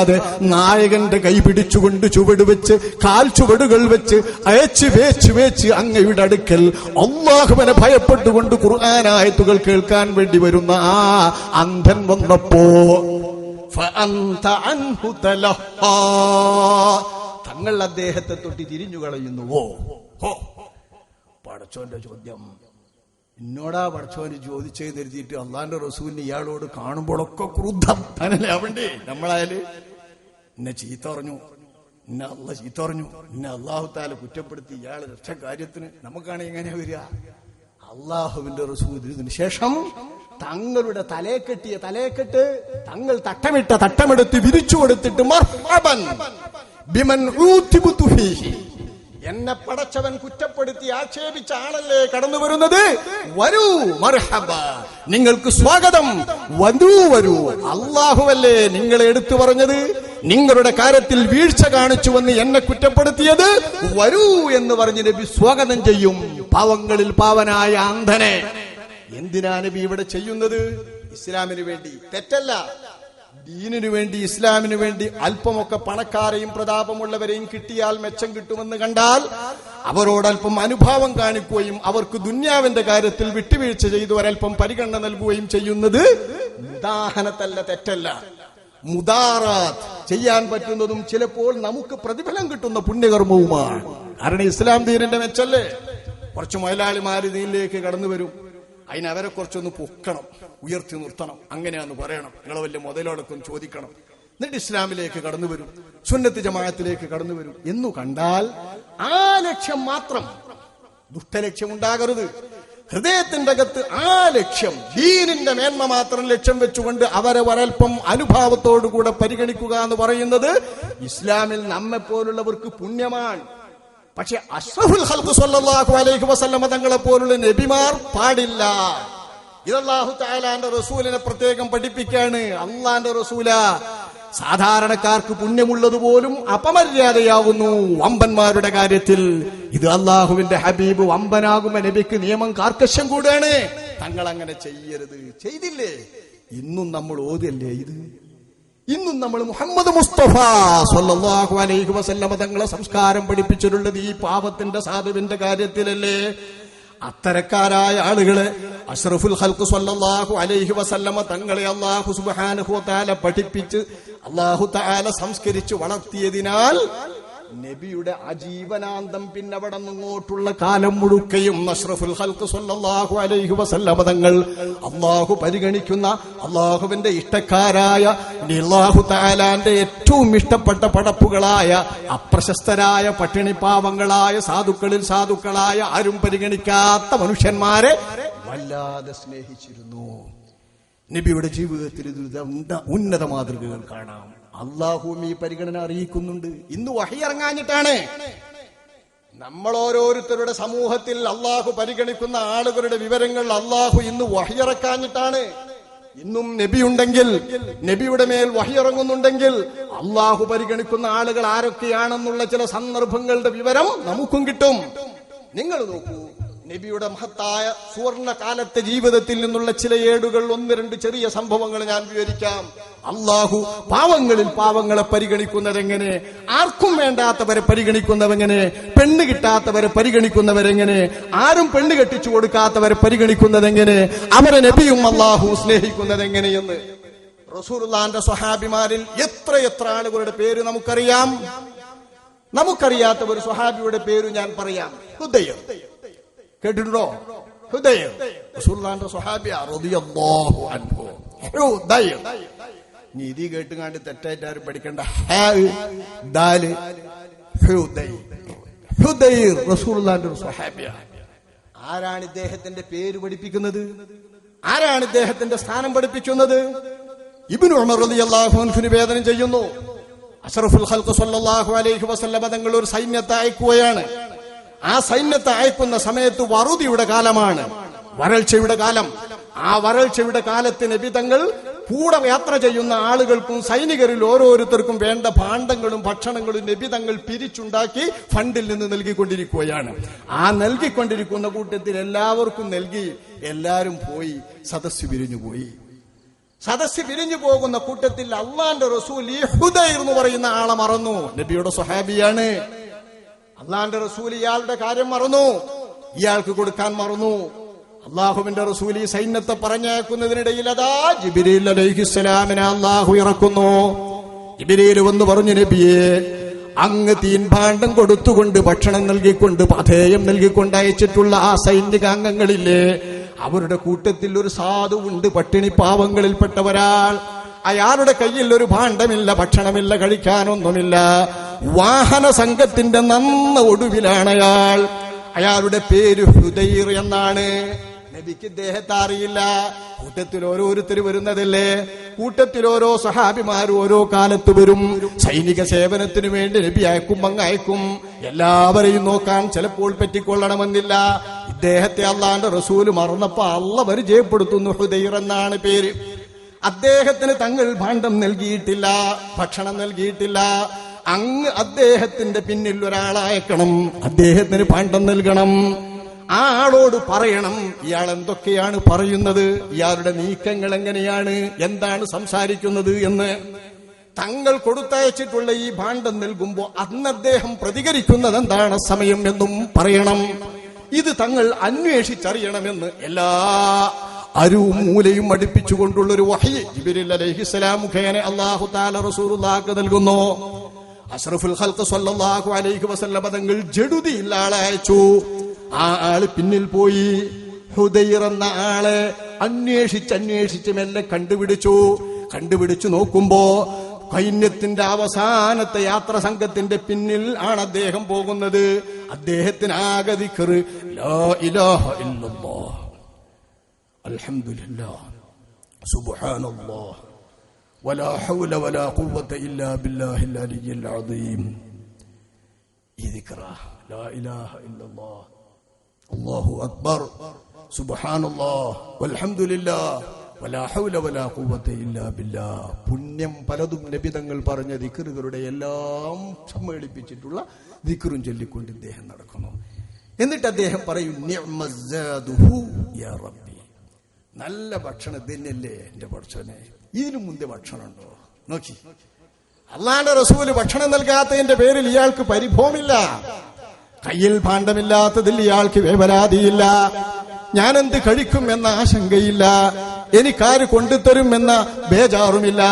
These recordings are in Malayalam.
അതെ നായകന്റെ കൈ പിടിച്ചുകൊണ്ട് ചുവട് വെച്ച് കാൽ ചുവടുകൾ വെച്ച് അയച്ച് വേച്ച് വേച്ച് അങ്ങയുടെ അടുക്കൽ. അള്ളാഹുവിനെ ഭയപ്പെട്ടുകൊണ്ട് ഖുർആനായത്തുകൾ കേൾക്കാൻ വേണ്ടി വരുന്ന ആ അന്ധൻ വന്നപ്പോ. തങ്ങൾ അദ്ദേഹത്തെ തൊട്ടി തിരിഞ്ഞു കളയുന്നുവോ പടച്ചോന്റെ ചോദ്യം. എന്നോടാ പടച്ചോന് ചോദിച്ചത് കരുതിയിട്ട് അള്ളാന്റെ റസൂലിന് ഇയാളോട് കാണുമ്പോഴൊക്കെ ക്രുദ്ധം. അങ്ങനല്ലേ അവണ്ടേ നമ്മളായാൽ എന്നെ ചീത്ത പറഞ്ഞു എന്നെ അള്ള ചീത്ത പറഞ്ഞു എന്നെ അള്ളാഹു താല കുറ്റപ്പെടുത്തി ഇയാളെ രക്ഷ കാര്യത്തിന് നമുക്കാണ് എങ്ങനെ വരിക? അള്ളാഹുവിന്റെ റസൂൽ ഇതിനു ശേഷം തങ്ങളുടെ തലേ കെട്ടിയ തലയെക്കെട്ട് തങ്ങൾ തട്ടമിട്ട തട്ടമെടുത്ത് വിരിച്ചു കൊടുത്തിട്ട്. എന്നെ പടച്ചവൻ കുറ്റപ്പെടുത്തി ആക്ഷേപിച്ച ആളല്ലേ കടന്നു വരുന്നത്? വരൂ മർഹബ. നിങ്ങൾക്ക് സ്വാഗതം. വരൂ വരൂ. അള്ളാഹുവല്ലേ നിങ്ങളെ എടുത്തു പറഞ്ഞത്? നിങ്ങളുടെ കാര്യത്തിൽ വീഴ്ച കാണിച്ചുവെന്ന് എന്നെ കുറ്റപ്പെടുത്തിയത് വരൂ എന്ന് പറഞ്ഞ് നബി സ്വാഗതം ചെയ്യും. പാവങ്ങളിൽ പാവനായ അന്ധനെ. എന്തിനാ നബി ഇവിടെ ചെയ്യുന്നത്? ഇസ്ലാമിന് വേണ്ടി. തെറ്റല്ല. ദീനിനു വേണ്ടി ഇസ്ലാമിനു വേണ്ടി അല്പമൊക്കെ പണക്കാരെയും പ്രതാപമുള്ളവരെയും കിട്ടിയാൽ മെച്ചം കിട്ടുമെന്ന് കണ്ടാൽ അവരോടൽപ്പം അനുഭാവം കാണിക്കുകയും അവർക്ക് ദുന്യാവിന്റെ കാര്യത്തിൽ വിട്ടുവീഴ്ച ചെയ്തു ഒരൽപ്പം പരിഗണന നൽകുകയും ചെയ്യുന്നത് ഉദാഹരണത്തല്ല തെറ്റല്ല. മുദാറാത്ത് ചെയ്യാൻ പറ്റുന്നതും ചിലപ്പോൾ നമുക്ക് പ്രതിഫലം കിട്ടുന്ന പുണ്യകർമ്മവുമാണ്. കാരണം ഇസ്ലാം ദീനിന്റെ മെച്ചല്ലേ? കുറച്ച് മുതലാളിമാര് ദീനിലേക്ക് കടന്നു വരും. അതിന് അവരെ കുറച്ചൊന്ന് പൊക്കണം ഉയർത്തി നിർത്തണം. അങ്ങനെയാന്ന് പറയണം. നിങ്ങളെ വലിയ മുതലോടൊക്കെ ചോദിക്കണം. എന്നിട്ട് ഇസ്ലാമിലേക്ക് കടന്നു വരും. സുന്നത്ത് ജമാഅത്തിലേക്ക് കടന്നു വരും. എന്നു കണ്ടാൽ ആ ലക്ഷ്യം മാത്രം. ദുഷ്ടലക്ഷ്യം ഉണ്ടാകരുത്. ഹൃദയത്തിന്റെ അകത്ത് ആ ലക്ഷ്യം ദീനിന്റെ മേന്മ മാത്രം ലക്ഷ്യം വെച്ചുകൊണ്ട് അവരെ ഒരൽപ്പം അനുഭാവത്തോടുകൂടെ പരിഗണിക്കുക എന്ന് പറയുന്നത് ഇസ്ലാമിൽ നമ്മെ പോലുള്ളവർക്ക് പുണ്യമാണ്. പക്ഷെ അഷ്റഫുൽ ഖൽഖ് സല്ലല്ലാഹു അലൈഹി വസല്ലമ തങ്ങളെ പോലുള്ള നബിമാർ പാടില്ല. ഇതല്ലാഹു തആലാന്റെ റസൂലിനെ പ്രത്യേകം പഠിപ്പിക്കാണ് അള്ളാന്റെ റസൂല സാധാരണക്കാർക്ക് പുണ്യമുള്ളതുപോലും അപമര്യാദയാവുന്നു. വമ്പന്മാരുടെ കാര്യത്തിൽ ഇത് അള്ളാഹുവിന്റെ ഹബീബ് വമ്പനാകുമ്പോ നബിക്ക് നിയമം കാർക്കശ്യം കൂടാണ്. തങ്ങൾ അങ്ങനെ ചെയ്യരുത്. ചെയ്തില്ലേ? ഇന്നും നമ്മൾ ഓതിയല്ലേ ഇത്? ഇന്നും നമ്മൾ മുഹമ്മദ് മുസ്തഫ സല്ലല്ലാഹു അലൈഹി വസല്ലമ തങ്ങളെ സംസ്കാരം പഠിപ്പിച്ചിട്ടുള്ളത് ഈ പാപത്തിന്റെ സാധുവിന്റെ കാര്യത്തിലല്ലേ? അത്തരക്കാരായ ആളുകളെ അഷ്റഫുൽ ഹൽക്ക് സ്വല്ലാഹു അലൈഹി വസല്ലമ തങ്ങളെ അള്ളാഹു സുബ്ഹാനഹു താല പഠിപ്പിച്ച് അള്ളാഹു താല സംസ്കരിച്ച് വളർത്തിയതിനാൽ നബിയുടെ അജീവനാന്തം പിന്നെ അവിടെ നിങ്ങോട്ടുള്ള കാലം മുഴുക്കയും നഷ്റഫുൽ ഹൽക്ക് സൊല്ലാഹു അലൈഹി വസല്ലമ തങ്ങൾ അള്ളാഹു പരിഗണിക്കുന്ന അള്ളാഹുവിന്റെ ഇഷ്ടക്കാരായ അള്ളാഹു താലാന്റെ ഏറ്റവും ഇഷ്ടപ്പെട്ട പടപ്പുകളായ അപ്രശസ്തരായ പട്ടിണിപ്പാവങ്ങളായ സാധുക്കളിൽ സാധുക്കളായ ആരും പരിഗണിക്കാത്ത മനുഷ്യന്മാരെ വല്ലാതെ സ്നേഹിച്ചിരുന്നു. നബിയുടെ ജീവിതത്തിൽ ഉന്നത മാതൃകകൾ കാണാം. അള്ളാഹുവും ഈ പരിഗണന അറിയിക്കുന്നുണ്ട്. ഇന്ന് വഹിയിറങ്ങാഞ്ഞിട്ടാണ് നമ്മൾ ഓരോരുത്തരുടെ സമൂഹത്തിൽ അള്ളാഹു പരിഗണിക്കുന്ന ആളുകളുടെ വിവരങ്ങൾ അള്ളാഹു ഇന്ന് വഹിയിറക്കാഞ്ഞിട്ടാണ് ഇന്നും നബി ഉണ്ടെങ്കിൽ നബിയുടെ മേൽ വഹിയിറങ്ങുന്നുണ്ടെങ്കിൽ അള്ളാഹു പരിഗണിക്കുന്ന ആളുകൾ ആരൊക്കെയാണെന്നുള്ള ചില സന്ദർഭങ്ങളുടെ വിവരം നമുക്കും കിട്ടും. നിങ്ങൾ നോക്കൂ. നബിയുടെ മഹത്തായ സുവർണ കാലത്തെ ജീവിതത്തിൽ നിന്നുള്ള ചില ഏടുകൾ ഒന്ന് രണ്ട് ചെറിയ സംഭവങ്ങൾ ഞാൻ വിവരിക്കാം. അള്ളാഹു പാവങ്ങളിൽ പാവങ്ങളെ പരിഗണിക്കുന്നതെങ്ങനെ? ആർക്കും വേണ്ടാത്തവരെ പരിഗണിക്കുന്നവെങ്ങനെ പെണ്ണ് കിട്ടാത്തവരെ പരിഗണിക്കുന്നവരെങ്ങനെ? ആരും പെണ്ണ് കെട്ടിച്ചു കൊടുക്കാത്തവരെ പരിഗണിക്കുന്നതെങ്ങനെ? അവരെ നബിയും അള്ളാഹു സ്നേഹിക്കുന്നതെങ്ങനെയെന്ന്? റസൂർലാന്റെ സ്വഹാബിമാരിൽ എത്ര എത്ര ആളുകളുടെ പേര് നമുക്കറിയാം. നമുക്കറിയാത്ത ഒരു സ്വഹാബിയുടെ പേര് ഞാൻ പറയാം. ഹുദയം കേട്ടിട്ടുണ്ടോ? ഹൃദയം. റസൂലുള്ളാഹിന്റെ സ്വഹാബിയ റളിയല്ലാഹു അൻഹു. നീതി കേട്ടുകാണ്ട് തെറ്റായിട്ട് ആരും പഠിക്കണ്ട. ഒരു ആരാണ് ഇദ്ദേഹത്തിന്റെ പേര് പഠിപ്പിക്കുന്നത്? ആരാണ് ഇദ്ദേഹത്തിന്റെ സ്ഥാനം പഠിപ്പിക്കുന്നത്? ഇബ്നു ഉമർ വേദന ചെയ്യുന്നു. അഷറഫുൽ ഖൽഖ് സല്ലല്ലാഹു അലൈഹി വസല്ലമ തങ്ങൾ ഒരു സൈന്യത്തെ അയക്കുകയാണ് ആ സൈന്യത്തെ അയക്കുന്ന സമയത്ത് വറുതിയുടെ കാലമാണ്. വരൾച്ചയുടെ കാലം. ആ വരൾച്ചയുടെ കാലത്ത് നബി തങ്ങൾ കൂടെ യാത്ര ചെയ്യുന്ന ആളുകൾക്കും സൈനികരിൽ ഓരോരുത്തർക്കും വേണ്ട ഭാണ്ഡങ്ങളും ഭക്ഷണങ്ങളും നബി തങ്ങൾ പിരിച്ചുണ്ടാക്കി ഫണ്ടിൽ നിന്ന് നൽകിക്കൊണ്ടിരിക്കുകയാണ്. ആ നൽകിക്കൊണ്ടിരിക്കുന്ന കൂട്ടത്തിൽ എല്ലാവർക്കും നൽകി. എല്ലാവരും പോയി. സദസ് പിരിഞ്ഞു പോയി. സദസ് പിരിഞ്ഞു പോകുന്ന കൂട്ടത്തിൽ അള്ളാന്റെ റസൂൽ ഈ ഹുദൈർ എന്ന് പറയുന്ന ആളെ മറന്നു. നബിയുടെ സ്വഹാബിയാണ്. അള്ളാന്റെ റസൂൽ ഇയാളുടെ കാര്യം മറന്നു. ഇയാൾക്ക് കൊടുക്കാൻ മറന്നു. അള്ളാഹുവിന്റെ റസൂൽ ഈ സൈന്യത്തെ പറഞ്ഞേക്കുന്നതിനിടയിൽ അതാ ജിബിരിൽ അലൈഹിസ്സലാമിനെ അള്ളാഹു ഇറക്കുന്നു. ജിബിരിയിൽ വന്ന് പറഞ്ഞു നബിയെ അങ്ങ് തീൻഭാണ്ഡം കൊടുത്തുകൊണ്ട് ഭക്ഷണം നൽകിക്കൊണ്ട് പഥേയം നൽകിക്കൊണ്ട് അയച്ചിട്ടുള്ള ആ സൈനിക അംഗങ്ങളില്ലേ അവരുടെ കൂട്ടത്തിൽ ഒരു സാധുവുണ്ട് പട്ടിണി പാവങ്ങളിൽപ്പെട്ടവരാൾ അയാളുടെ കയ്യിൽ ഒരു ഭാണ്ഡമില്ല ഭക്ഷണമില്ല കഴിക്കാനൊന്നുമില്ല. വാഹന സംഘത്തിന്റെ നന്ന ഒടുവിലാണ് അയാൾ. അയാളുടെ പേര് ഹുദൈർ എന്നാണ്. നബിക്ക് ഇദ്ദേഹത്തെ അറിയില്ല. കൂട്ടത്തിൽ ഓരോരുത്തർ വരുന്നതല്ലേ? കൂട്ടത്തിൽ ഓരോ സഹാബിമാർ ഓരോ കാലത്ത് വരും. സൈനിക സേവനത്തിന് വേണ്ടി നബി അയക്കും അങ്ങ് അയക്കും. എല്ലാവരെയും നോക്കാൻ ചിലപ്പോൾ പറ്റിക്കൊള്ളണമെന്നില്ല. ഇദ്ദേഹത്തെ അള്ളാന്റെ റസൂൽ മറന്നപ്പോ അള്ള പരിചയപ്പെടുത്തുന്നു ഹുദൈർ എന്നാണ് പേര്. അദ്ദേഹത്തിന് തങ്ങൾ ഭാണ്ഡം നൽകിയിട്ടില്ല ഭക്ഷണം നൽകിയിട്ടില്ല. അങ്ങ് അദ്ദേഹത്തിന്റെ പിന്നിൽ ഒരാളയക്കണം അദ്ദേഹത്തിന് ഭാണ്ഡം നൽകണം. ആ ആളോട് പറയണം ഇയാൾ എന്തൊക്കെയാണ് പറയുന്നത്? ഇയാളുടെ നീക്കങ്ങൾ എങ്ങനെയാണ്? എന്താണ് സംസാരിക്കുന്നത്? എന്ന്. തങ്ങൾ കൊടുത്തയച്ചിട്ടുള്ള ഈ ഭാണ്ഡം നൽകുമ്പോ അന്ന് അദ്ദേഹം പ്രതികരിക്കുന്നത് എന്താണ്? സമയം എന്നും പറയണം. ഇത് തങ്ങൾ അന്വേഷിച്ചറിയണമെന്ന് എല്ലാ അരുവും മൂലയും അടുപ്പിച്ചുകൊണ്ടുള്ള ഒരു വഹി താല നൽകുന്നു. അഷ്റഫുൽ അലൈഹി തങ്ങൾ ജഡുതിയിൽ ആളെ അയച്ചു ആ ആൾ പിന്നിൽ പോയി. ഹുദൈർ എന്ന ആളെ അന്വേഷിച്ച് അന്വേഷിച്ച് മെല്ലെ കണ്ടുപിടിച്ചു. കണ്ടുപിടിച്ചു നോക്കുമ്പോ സൈന്യത്തിന്റെ അവസാനത്തെ യാത്ര സംഘത്തിന്റെ പിന്നിൽ ആണ് അദ്ദേഹം പോകുന്നത്. അദ്ദേഹത്തിന് ആകെ ലോ ഇലാഹ ഇല്ലല്ലാഹ് അൽഹംദുലില്ലാഹ് സുബ്ഹാനല്ലാഹ് ولا حول ولا قوة إلا بالله العلي العظيم ഈ ദിക്റാ ലാ ഇലാഹ ഇല്ലല്ലാഹ് അല്ലാഹു അക്ബർ സുബ്ഹാനല്ലാഹ് വൽഹംദുലില്ലാഹ് വലാ ഹൗല വലാ ഖുവത ഇല്ലാ ബില്ലാഹ് പുണ്യം പലതും നബിതങ്ങൾ പറഞ്ഞ ദിക്റുകളുടെ എല്ലാം സമ്മേളിപ്പിച്ചിട്ടുള്ള ദിക്റും ചൊല്ലിക്കൊണ്ട് ഇദ്ദേഹം നടക്കുന്നു എന്നിട്ട് അദ്ദേഹം പറയും നിഅ്മസ്സാദുഹു യാ റബ്ബി നല്ല ഭക്ഷണം തന്നെയല്ലേ എന്റെ പഠിച്ചോനെ ഇതിനു മുമ്പേ ഭക്ഷണമുണ്ടോ? നോക്കി. അള്ളാന്റെ റസൂൽ ഭക്ഷണം നൽകാത്തതിന്റെ പേരിൽ ഇയാൾക്ക് പരിഭവമില്ല. കയ്യിൽ ഭാണ്ഡമില്ലാത്തതിൽ ഇയാൾക്ക് വേവരാതിയില്ല ഞാനെന്ത് കഴിക്കും എന്ന ആശങ്കയില്ല. എനിക്കാര് കൊണ്ടുതരും എന്ന ബേജാറുമില്ല.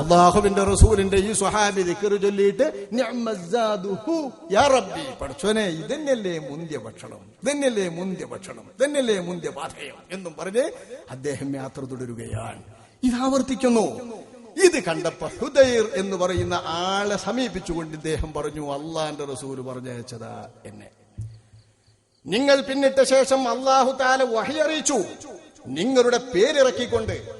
അള്ളാഹുവിന്റെ റസൂലിന്റെ ഈ സ്വഹാബി ദിക്കറ് ചൊല്ലിയിട്ട് പഠിച്ചോനെ ഇതന്നെയല്ലേ മുന്തിയ ഭക്ഷണം ഇതന്നെയല്ലേ മുന്തിയ ഭക്ഷണം ഇതന്നെയല്ലേ മുന്തിയ പാഠയം എന്നും പറഞ്ഞ് അദ്ദേഹം യാത്ര തുടരുകയാണ്. ഇത് ആവർത്തിക്കുന്നു. ഇത് കണ്ടപ്പോ ഹുദൈർ എന്ന് പറയുന്ന ആളെ സമീപിച്ചുകൊണ്ട് ഇദ്ദേഹം പറഞ്ഞു അള്ളാന്റെ റസൂൽ പറഞ്ഞയച്ചതാ എന്നെ. നിങ്ങൾ പിന്നിട്ട ശേഷം അള്ളാഹു താല വഹി അറിയിച്ചു. നിങ്ങളുടെ പേരിറക്കിക്കൊണ്ട്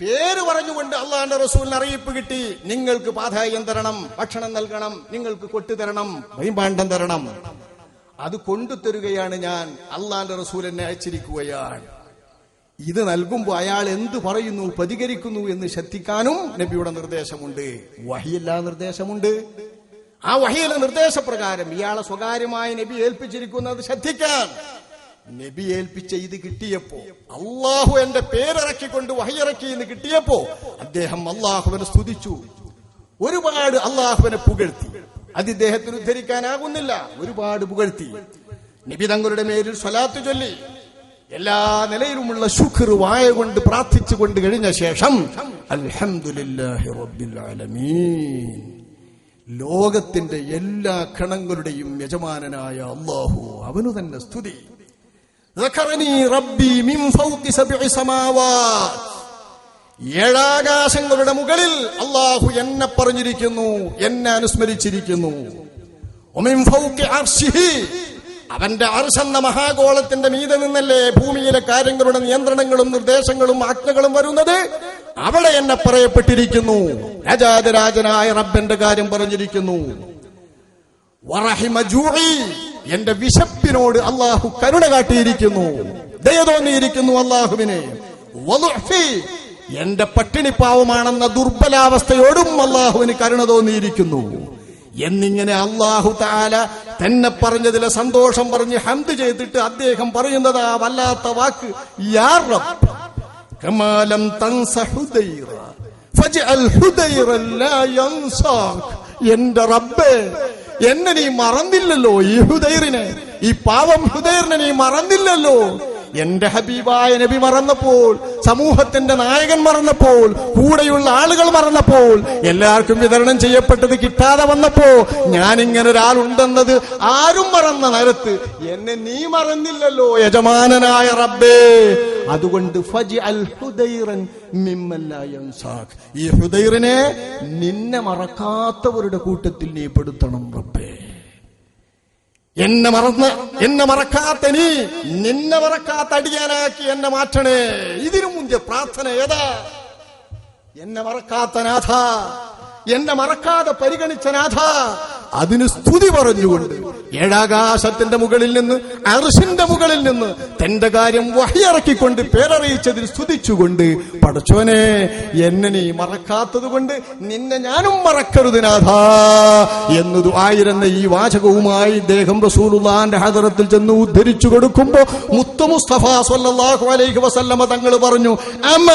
പേര് പറഞ്ഞുകൊണ്ട് അള്ളാന്റെ റസൂലിന് അറിയിപ്പ് കിട്ടി. നിങ്ങൾക്ക് പാതായം തരണം ഭക്ഷണം നൽകണം നിങ്ങൾക്ക് കൊട്ടു തരണം വൈമ്പാണ്ഡം തരണം. അത് കൊണ്ടുതരുകയാണ് ഞാൻ. അള്ളാന്റെ റസൂൽ എന്നെ അയച്ചിരിക്കുകയാണ്. ഇത് നൽകുമ്പോൾ അയാൾ എന്ത് പറയുന്നു പ്രതികരിക്കുന്നു എന്ന് ശ്രദ്ധിക്കാനും നബിയുടെ നിർദ്ദേശമുണ്ട്. വഹിയല്ലാ നിർദ്ദേശമുണ്ട്. ആ വഹിയിലെ നിർദ്ദേശപ്രകാരം ഇയാളെ സ്വകാര്യമായി നബി ഏൽപ്പിച്ചിരിക്കുന്നത് ശ്രദ്ധിക്കാൻ. നബി ഏൽപ്പിച്ച ഇത് കിട്ടിയപ്പോ അള്ളാഹു എന്റെ പേരിറക്കിക്കൊണ്ട് വഹിയിറക്കി എന്ന് കിട്ടിയപ്പോ അദ്ദേഹം അള്ളാഹുവിനെ സ്തുതിച്ചു. ഒരുപാട് അള്ളാഹുവിനെ പുകഴ്ത്തി. അത് ഇദ്ദേഹത്തിന് ഉദ്ധരിക്കാനാകുന്നില്ല. ഒരുപാട് പുകഴ്ത്തി. നബി തങ്ങളുടെ മേലിൽ സ്വലാത്ത് ചൊല്ലി. എല്ലാ നിലയിലുമുള്ള ശുഖർ വായ കൊണ്ട് പ്രാർത്ഥിച്ചു കൊണ്ട് കഴിഞ്ഞ ശേഷം ലോകത്തിന്റെ എല്ലാ കണങ്ങളുടെയും യജമാനനായ അള്ളാഹു അവനു തന്നെ സ്തുതി. ഏഴാകാശങ്ങളുടെ മുകളിൽ അള്ളാഹു എന്നെ പറഞ്ഞിരിക്കുന്നു എന്നെ അനുസ്മരിച്ചിരിക്കുന്നു. അവന്റെ അർശന്ന മഹാഗോളത്തിന്റെ മീതെ നിന്നല്ലേ ഭൂമിയിലെ കാര്യങ്ങളുടെ നിയന്ത്രണങ്ങളും നിർദ്ദേശങ്ങളും ആജ്ഞകളും വരുന്നത്? അവിടെ എന്നെ പറയപ്പെട്ടിരിക്കുന്നു. രാജാതിരാജനായ റബ്ബന്റെ കാര്യം പറഞ്ഞിരിക്കുന്നു. വറഹിമ എന്റെ വിശപ്പിനോട് അള്ളാഹു കരുണ കാട്ടിയിരിക്കുന്നു. ദയ തോന്നിയിരിക്കുന്നു അള്ളാഹുവിനെ എന്റെ പട്ടിണിപ്പാവമാണെന്ന ദുർബലാവസ്ഥയോടും അള്ളാഹുവിന് കരുണ തോന്നിയിരിക്കുന്നു. എന്നിങ്ങനെ അള്ളാഹു താല തന്നെ പറഞ്ഞതിലെ സന്തോഷം പറഞ്ഞ് ഹന്ത് ചെയ്തിട്ട് അദ്ദേഹം പറയുന്നത് ആ വല്ലാത്ത വാക്ക് കമാലം എന്റെ റബ്ബേ എന്നെ നീ മറന്നില്ലല്ലോ ഈ ഹുദൈറിനെ. ഈ പാവം ഹുദൈറിനെ നീ മറന്നില്ലല്ലോ. എന്റെ ഹബീബായ നബി മറന്നപ്പോൾ സമൂഹത്തിന്റെ നായകൻ മറന്നപ്പോൾ കൂടെയുള്ള ആളുകൾ മറന്നപ്പോൾ എല്ലാവർക്കും വിതരണം ചെയ്യപ്പെട്ടത് കിട്ടാതെ വന്നപ്പോ ഞാൻ ഇങ്ങനെ ഒരാളുണ്ടെന്നത് ആരും മറന്ന നേരത്ത് എന്നെ നീ മറന്നില്ലല്ലോ യജമാനനായ റബ്ബേ. അതുകൊണ്ട്. ഈ ഹുദൈറിനെ നിന്നെ മറക്കാത്തവരുടെ കൂട്ടത്തിൽ നീ പെടുത്തണം റബ്ബേ. എന്നെ മറന്ന് എന്നെ മറക്കാത്ത നീ നിന്നെ മറക്കാത്ത അടിയാനാക്കി എന്നെ മാറ്റണേ. ഇതിനു മുന്തിയ പ്രാർത്ഥന ഏതാ? എന്നെ മറക്കാത്ത നാഥ എന്നെ മറക്കാതെ പരിഗണിച്ച നാഥ അതിന് സ്തുതി പറഞ്ഞുകൊണ്ട് ഏഴാകാശത്തിന്റെ മുകളിൽ നിന്ന് അർഷിന്റെ മുകളിൽ നിന്ന് തന്റെ കാര്യം വഹിയിറക്കിക്കൊണ്ട് പേരറിയിച്ചതിൽ സ്തുതിച്ചുകൊണ്ട് പടച്ചോനെ എന്നെ നീ മറക്കാത്തത് കൊണ്ട് നിന്നെ ഞാനും മറക്കരുത് നാഥാ എന്നത് ആയിരുന്ന ഈ വാചകവുമായി ഇദ്ദേഹം റസൂലുള്ളാന്റെ ഹദറത്തിൽ ചെന്ന് ഉദ്ധരിച്ചു കൊടുക്കുമ്പോ മുത്തു മുസ്തഫ സല്ലല്ലാഹു അലൈഹി വസല്ലമ തങ്ങൾ പറഞ്ഞു അമ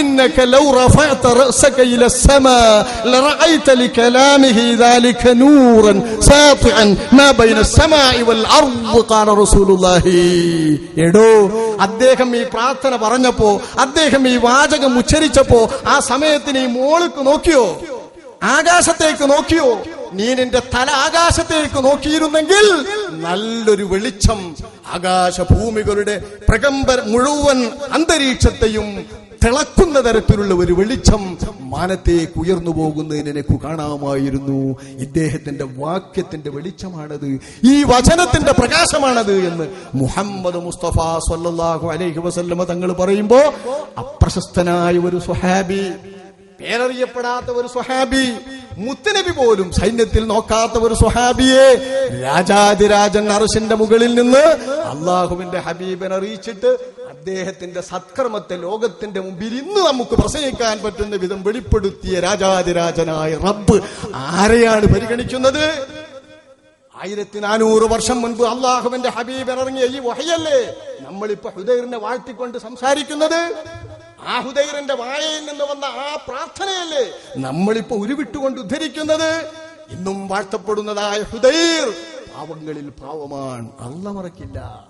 ഇന്നക ലൗ റഫഅത റസക സമാ സമ ലറഅയ്ത ലികലാമിഹി ദാലിക نورا ساطعا ما بين السماء والأرض قال رسول الله എടോ അദ്ദേഹം ഈ പ്രാർത്ഥന പറഞ്ഞപ്പോ അദ്ദേഹം ഈ വാചകം ഉച്ചരിച്ചപ്പോ ആ സമയത്ത് നീ മോൾക്ക് നോക്കിയോ ആകാശത്തേക്ക് നോക്കിയോ നീ നിന്റെ തല ആകാശത്തേക്ക് നോക്കിയിരുന്നെങ്കിൽ നല്ലൊരു വെളിച്ചം ആകാശഭൂമികളുടെ പ്രകമ്പ മുഴുവൻ അന്തരീക്ഷത്തെയും തിളക്കുന്ന തരത്തിലുള്ള ഒരു വെളിച്ചം മാനത്തേക്ക് ഉയർന്നു പോകുന്നതിന് എനിക്ക് കാണാമായിരുന്നു. ഇദ്ദേഹത്തിന്റെ വാക്യത്തിന്റെ വെളിച്ചമാണത്. ഈ വചനത്തിന്റെ പ്രകാശമാണത് എന്ന് മുഹമ്മദ് മുസ്തഫ സല്ലല്ലാഹു അലൈഹി വസല്ലമ തങ്ങൾ പറയുമ്പോ അപ്രശസ്തനായ ഒരു സ്വഹാബി പേരറിയപ്പെടാത്ത ഒരു സ്വഹാബി മുത്തനബി പോലും സൈന്യത്തിൽ നോക്കാത്ത ഒരു സ്വഹാബിയെ രാജാതിരാജൻ അറസിന്റെ മുകളിൽ നിന്ന് അള്ളാഹുവിന്റെ ഹബീബിനെ അറിയിച്ചിട്ട് അദ്ദേഹത്തിന്റെ സത്കർമ്മത്തെ ലോകത്തിന്റെ മുമ്പിൽ ഇന്ന് നമുക്ക് പ്രസംഗിക്കാൻ പറ്റുന്ന വിധം വെളിപ്പെടുത്തിയ രാജാതിരാജനായ റബ്ബ് ആരെയാണ് പരിഗണിക്കുന്നത്? ആയിരത്തി നാനൂറ് വർഷം മുൻപ് അള്ളാഹുവിന്റെ ഹബീബ് ഇറങ്ങിയ ഈ വഹയല്ലേ നമ്മളിപ്പോ ഹുദൈറിനെ വാഴ്ത്തിക്കൊണ്ട് സംസാരിക്കുന്നത്? ആ ഹുദൈറിന്റെ വായയിൽ നിന്ന് വന്ന ആ പ്രാർത്ഥനയല്ലേ നമ്മളിപ്പോ ഉരുവിട്ടുകൊണ്ട് ഉദ്ധരിക്കുന്നത്? ഇന്നും വാഴ്ത്തപ്പെടുന്നതായ ഹുദൈർ പാവങ്ങളിൽ പാവമാണ് അല്ല മറക്കില്ല.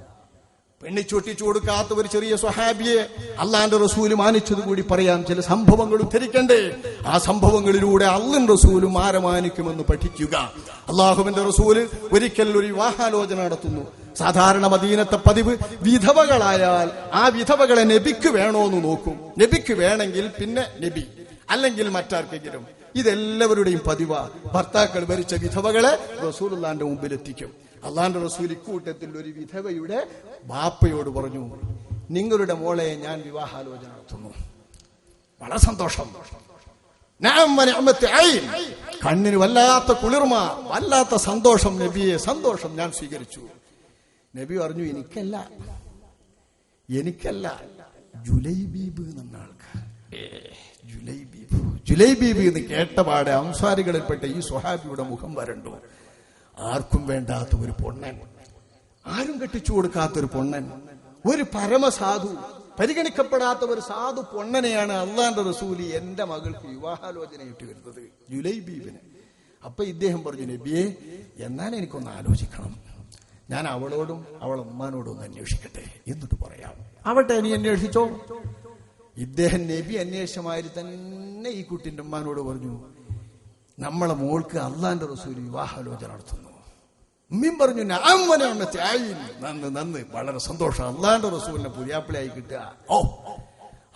പെണ്ണിച്ചൊട്ടിച്ചു കൊടുക്കാത്ത ഒരു ചെറിയ സ്വഹാബിയെ അള്ളാന്റെ റസൂൽ മാനിച്ചത് കൂടി പറയാം. ചില സംഭവങ്ങൾ ഉദ്ധരിക്കണ്ടേ? ആ സംഭവങ്ങളിലൂടെ അള്ളൻ റസൂലും മാരമാനിക്കുമെന്ന് മാനിക്കുമെന്ന് പഠിക്കുക. അള്ളാഹുവിന്റെ റസൂൽ ഒരിക്കൽ ഒരു വിവാഹാലോചന നടത്തുന്നു. സാധാരണ മദീനത്തെ പതിവ് വിധവകളായാൽ ആ വിധവകളെ നബിക്ക് വേണോന്ന് നോക്കും. നബിക്ക് വേണമെങ്കിൽ പിന്നെ നബി അല്ലെങ്കിൽ മറ്റാർക്കെങ്കിലും. ഇതെല്ലാവരുടെയും പതിവാ. ഭർത്താക്കൾ ഭരിച്ച വിധവകളെ റസൂലുള്ളാന്റെ മുമ്പിൽ എത്തിക്കും അള്ളാന്റെ റസൂൽ ഇക്കൂട്ടത്തിൽ ഒരു വിധവയുടെ ബാപ്പയോട് പറഞ്ഞു നിങ്ങളുടെ മോളെ ഞാൻ വിവാഹാലോചന നടത്തുന്നു. വളരെ സന്തോഷം. കണ്ണിന് വല്ലാത്ത കുളിർമ വല്ലാത്ത സന്തോഷം നബിയെ സന്തോഷം ഞാൻ സ്വീകരിച്ചു. നബി പറഞ്ഞു എനിക്കല്ല. എനിക്കല്ല. ജുലൈബീബ് എന്ന ആൾക്കാർ. ബീബ് ജുലൈബീബ്. ജുലൈബീബ് എന്ന് കേട്ടപാടെ അംസാരികളിൽപ്പെട്ട ഈ സ്വഹാബിയുടെ മുഖം വരണ്ടു. ആർക്കും വേണ്ടാത്ത ഒരു പൊണ്ണൻ. ആരും കെട്ടിച്ചു കൊടുക്കാത്ത ഒരു പൊണ്ണൻ. ഒരു പരമസാധു പരിഗണിക്കപ്പെടാത്ത ഒരു സാധു പൊണ്ണനെയാണ് അള്ളാന്റെ റസൂലി എന്റെ മകൾക്ക് വിവാഹാലോചന ഇട്ട് വരുന്നത് ജുലൈബീബിന്. അപ്പൊ ഇദ്ദേഹം പറഞ്ഞു നബിയെ എന്നാൽ എനിക്കൊന്ന് ആലോചിക്കണം. ഞാൻ അവളോടും അവൾ ഉമ്മാനോടും ഒന്ന് അന്വേഷിക്കട്ടെ എന്നിട്ട് പറയാം. അവട്ടെ നീ അന്വേഷിച്ചോ? ഇദ്ദേഹം നബി അന്വേഷമാതിരി തന്നെ ഈ കുട്ടിന്റെ ഉമ്മാനോട് പറഞ്ഞു നമ്മളെ മോൾക്ക് അള്ളാന്റെ റസൂൽ വിവാഹാലോചന നടത്തുന്നു. ഉമ്മീൻ പറഞ്ഞു. നന്ന് നന്ന് വളരെ സന്തോഷം. അള്ളാന്റെ റസൂലിനെ പുതിയാപ്പിളയായി കിട്ടുക. ഓ